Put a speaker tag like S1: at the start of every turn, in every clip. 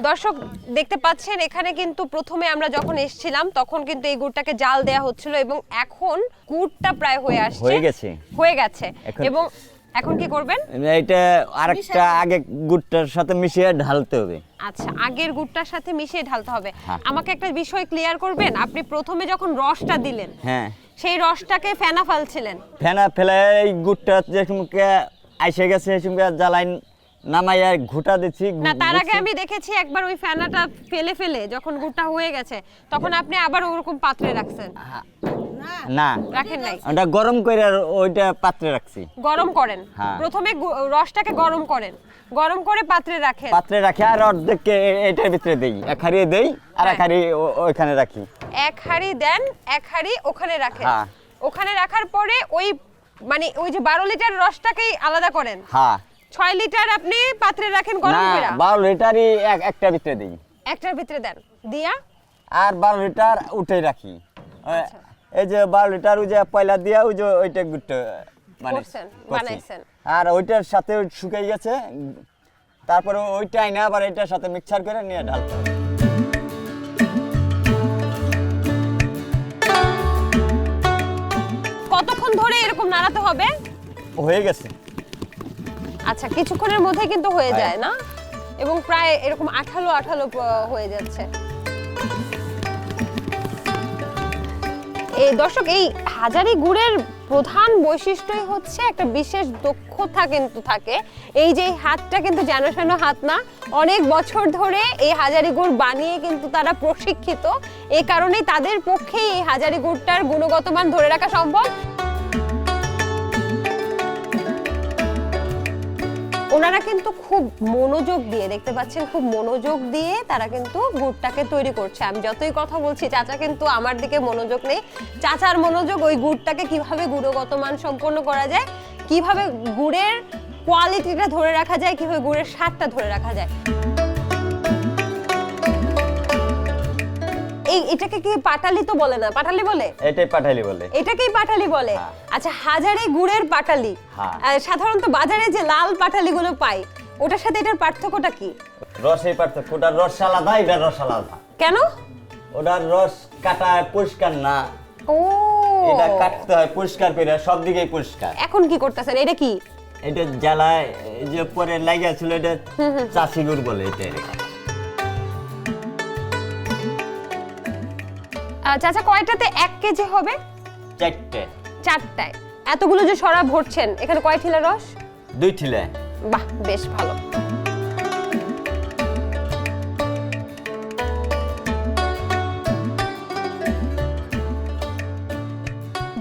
S1: দর্শক দেখতে পাচ্ছেন এখানে কিন্তু প্রথমে আমরা যখন এসেছিলাম তখন কিন্তু এই গুড়টাকে জাল দেয়া হচ্ছিল এবং এখন গুড়টা প্রায় হয়ে আসছে।
S2: হয়ে গেছে?
S1: হয়ে গেছে। এবং এখন কি করবেন?
S2: এটা আরেকটা আগে গুড়টার সাথে মিশিয়ে ঢালতে হবে।
S1: আচ্ছা আগের গুড়টার সাথে মিশিয়ে ঢালতে হবে।
S2: হ্যাঁ।
S1: আমাকে একটা বিষয় ক্লিয়ার করবেন? আপনি প্রথমে যখন রসটা দিলেন
S2: হ্যাঁ।
S1: সেই রসটাকে ফেনা ফালছিলেন।
S2: ফেনা ফেলে এই গুড়টা যে আইসে গেছে সেই সমকে ঘুটা দিচ্ছি
S1: না তার আগে আমি দেখেছি একবার ওই ফেনাটা ফেলে ফেলে যখন হয়ে গেছে তখন আপনি আবার ওরকম পাত্রে রাখছেন।
S2: না
S1: রাখেন নাই।
S2: ওটা গরম করে আর ওইটা পাত্রে রাখছি।
S1: গরম করেন।
S2: হ্যাঁ।
S1: প্রথমে রসটাকে গরম করেন। গরম করে পাত্রে রাখেন।
S2: পাত্রে রাখি আর অর্ধেককে এটার ভিতরে দেই। এক হারিয়ে দেই আর এক
S1: হ্যাঁ।
S2: হাড়ি ওইখানে রাখি।
S1: এক হাঁড়ি দেন এক হাঁড়ি ওখানে রাখেন।
S2: হ্যাঁ।
S1: ওখানে রাখার পরে ওই মানে ওই যে বারো লিটার রসটাকেই আলাদা করেন।
S2: হ্যাঁ।
S1: ছয় লিটার আপনি পাত্রে রাখেন গরম
S2: না
S1: করে
S2: বারো লিটারই এক একটা ভিতরে দিই।
S1: একটার ভিতরে দেন। দিয়া?
S2: আর বারো লিটার উঠে রাখি।
S1: আচ্ছা।
S2: এই যে বারো লিটার ওই যে পয়লা দিয়া ওই যে ওইটা গুড়টা মানে
S1: বানাইছেন।
S2: আর ওইটার সাথে শুকাই গেছে। তারপরে ওইটা আইনা আবার এটার সাথে মিক্সার করে নিয়ে ঢালতে হবে।
S1: কতক্ষণ ধরে এরকম নাড়াতে হবে?
S2: হয়ে গেছে।
S1: আচ্ছা কিছুক্ষণের মধ্যে কিন্তু হয়ে। যায় না? এবং প্রায় এরকম আঠালো আঠালো হয়ে যাচ্ছে। এই দর্শক এই হাজারি গুড়ের প্রধান বৈশিষ্ট্যই হচ্ছে একটা বিশেষ দক্ষতা কিন্তু থাকে। এই যে হাতটা কিন্তু যেন হাত না অনেক বছর ধরে এই হাজারি গুড় বানিয়ে কিন্তু তারা প্রশিক্ষিত। এই কারণেই তাদের পক্ষেই এই হাজারি গুড়টার গুণগত মান ধরে রাখা সম্ভব। ওনারা কিন্তু খুব মনোযোগ দিয়ে, দেখতে পাচ্ছেন খুব মনোযোগ দিয়ে তারা কিন্তু গুড়টাকে তৈরি করছে। আমি যতই কথা বলছি, চাচা কিন্তু আমার দিকে মনোযোগ নেই। চাচার মনোযোগ ওই গুড়টাকে কীভাবে গুণগত মান সম্পন্ন করা যায়, কীভাবে গুড়ের কোয়ালিটিটা ধরে রাখা যায়, কীভাবে গুড়ের স্বাদটা ধরে রাখা যায়। এই এটাকে কি পাটালি তো বলে না? পাটালি বলে?
S2: এটাই পাঠাইলি বলে।
S1: এটাকেই পাটালি বলে।
S2: হ্যাঁ।
S1: আচ্ছা হাজারে গুড়ের পাটালি।
S2: হ্যাঁ।
S1: সাধারণত বাজারে যে লাল পাটালিগুলো পাই ওটার সাথে এটার পার্থক্যটা কি?
S2: রসেই পার্থক্য। ওটার রস আলাদা এটার রস আলাদা।
S1: কেন?
S2: ওটার রস কাটা পরিষ্কার না।
S1: ও।
S2: এটা কাটতে হয় পরিষ্কার করে সব দিকেই পরিষ্কার।
S1: এখন কি করতেছেন? এটা কি?
S2: এটা জ্বালায় যে পরে লাগিয়ে ছিল এটা চাষি গুড় বলে এটা।
S1: চাচা কয়টাতে এক কেজি হবে?
S2: চারটে।
S1: চারটায়। এতগুলো যে সরা ভরছেন এখানে কয় ঠিলা রস?
S2: দুই ঠিলে।
S1: বাহ বেশ ভালো।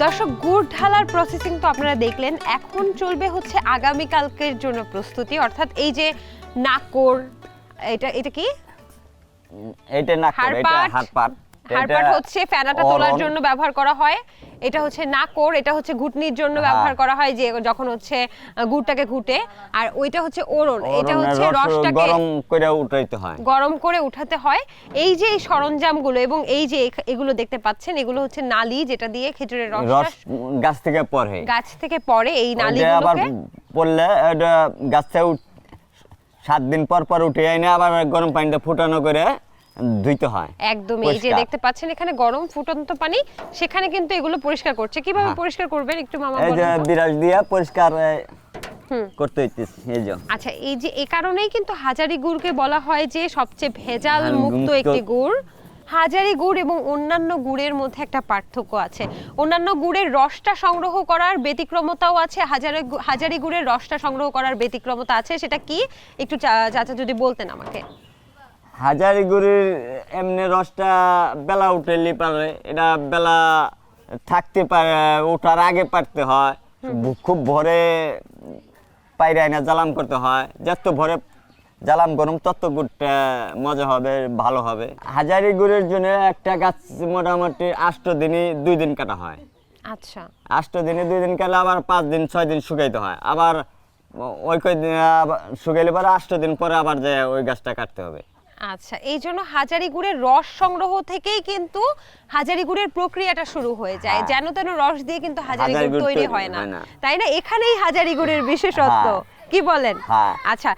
S1: দর্শক গুড় ঢালার প্রসেসিং তো আপনারা দেখলেন। এখন চলবে হচ্ছে আগামী কালকের জন্য প্রস্তুতি। অর্থাৎ এই যে নাকর এটা এটা কি?
S2: এটা না করে এটা
S1: হাড়পাট।
S2: হাত পাট
S1: হাড়পাট হচ্ছে ফেনাটা তোলার জন্য ব্যবহার করা হয়। এটা হচ্ছে নাকর এটা হচ্ছে ঘুটনির জন্য। ব্যবহার করা হয় যে যখন হচ্ছে গুড়টাকে ঘুটে। আর ওইটা হচ্ছে ওরন এটা হচ্ছে রসটাকে
S2: গরম করে উঠাইতে হয়।
S1: গরম করে উঠাতে হয়। এই যে এই সরঞ্জামগুলো এবং এই যে এগুলো দেখতে পাচ্ছেন এগুলো হচ্ছে নালি যেটা দিয়ে খেজুরের
S2: রস গাছ থেকে পড়ে।
S1: গাছ থেকে পড়ে এই
S2: ওইটা আবার
S1: নালিগুলোকে।
S2: পড়লে এটা গাছ থেকে সাত দিন পর পর উঠে এনে আবার গরম পানিটা ফুটানো করে ধুইতে হয়।
S1: একদম এই যে দেখতে পাচ্ছেন এখানে গরম ফুটন্ত পানি সেখানে কিন্তু এগুলো পরিষ্কার করছে। কীভাবে
S2: হ্যাঁ।
S1: পরিষ্কার করবেন? একটু মামা
S2: এই যে বিরাজ দিয়ে পরিষ্কার করতে হইতেছে এই যে।
S1: আচ্ছা এই যে এই কারণেই কিন্তু হাজারি গুড়কে বলা হয় যে সবচেয়ে ভেজাল
S2: হ্যাঁ,
S1: মুক্ত। একটি গুড়। হাজারি গুড় এবং অন্যান্য গুড়ের মধ্যে একটা পার্থক্য আছে। অন্যান্য গুড়ের রসটা সংগ্রহ করার ব্যতিক্রমতাও আছে। হাজারি হাজারি গুড়ের রসটা সংগ্রহ করার ব্যতিক্রমতা আছে। সেটা কি? একটু চাচা যদি বলতেন আমাকে।
S2: হাজারি গুড়ির এমনি রসটা বেলা উঠেলি পারে এটা বেলা থাকতে পারে ওঠার আগে পারতে হয়। খুব ভোরে পাইরে না জ্বালাম করতে হয়। যত ভোরে জ্বালাম গরম তত গুড়টা মজা হবে ভালো হবে। হাজারি গুড়ের জন্য একটা গাছ মোটামুটি আষ্ট দিনই দুই দিন কাটা হয়।
S1: আচ্ছা।
S2: আষ্ট দিনে দুই দিন কালে আবার পাঁচ দিন ছয় দিন শুকাইতে হয়। আবার ওই আবার শুকাইলে পরে আষ্ট দিন পরে আবার যে ওই গাছটা কাটতে হবে।
S1: আচ্ছা এই জন্য হাজারি গুড়ের রস সংগ্রহ থেকেই কিন্তু হাজারি গুড়ের প্রক্রিয়াটা শুরু হয়ে যায়।
S2: হ্যাঁ।
S1: যেন তেন রস দিয়ে কিন্তু হাজারি গুড় তৈরি হয় না। তাই না? এখানেই হাজারি গুড়ের বিশেষত্ব।
S2: হ্যাঁ,
S1: কি বলেন
S2: হ্যাঁ।
S1: আচ্ছা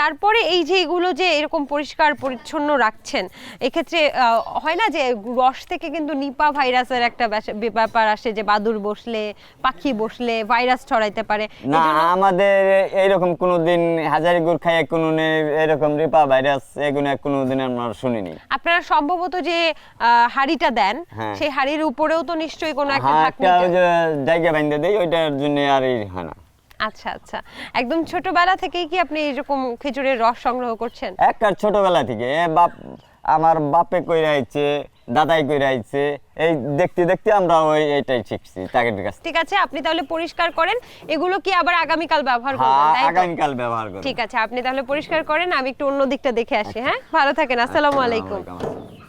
S1: তারপরে এই যে এগুলো যে এরকম পরিষ্কার পরিচ্ছন্ন রাখছেন এক্ষেত্রে হয় না যে রস থেকে কিন্তু নিপা ভাইরাসের একটা ব্যাপার আসে যে বাদুর বসলে পাখি বসলে ভাইরাস ছড়াইতে পারে
S2: না আমাদের এইরকম কোনোদিন হাজারি গুড় খাইয়ে কোনো এরকম রিপা ভাইরাস এগুলো কোনোদিন আমরা শুনিনি
S1: আপনারা সম্ভবত যে হাঁড়িটা দেন
S2: হ্যাঁ।
S1: সেই হাঁড়ির উপরেও তো নিশ্চয়ই কোনো একটা দেন।
S2: জায়গা বাইন্ধে দেয় ওইটার জন্য আর হয় না
S1: আচ্ছা আচ্ছা। একদম ছোটবেলা থেকেই কি আপনি এরকম খেজুরের রস সংগ্রহ করছেন?
S2: একটা ছোটবেলা থেকে। এ বাপ আমার বাপে কইরা আইছে দাদাই কইরা আইছে এই দেখতে দেখতে আমরা ওই এইটাই শিখছি তাদের কাছ
S1: ঠিক আছে আপনি তাহলে পরিষ্কার করেন। এগুলো কি আবার আগামীকাল ব্যবহার করবেন?
S2: হ্যাঁ
S1: তাই তো?
S2: আগামীকাল ব্যবহার করব।
S1: ঠিক আছে আপনি তাহলে পরিষ্কার করেন আমি একটু অন্য দিকটা দেখে আসি হ্যাঁ? ভালো থাকেন আসসালামু আলাইকুম।
S2: ওয়ালাইকুম আসসালাম।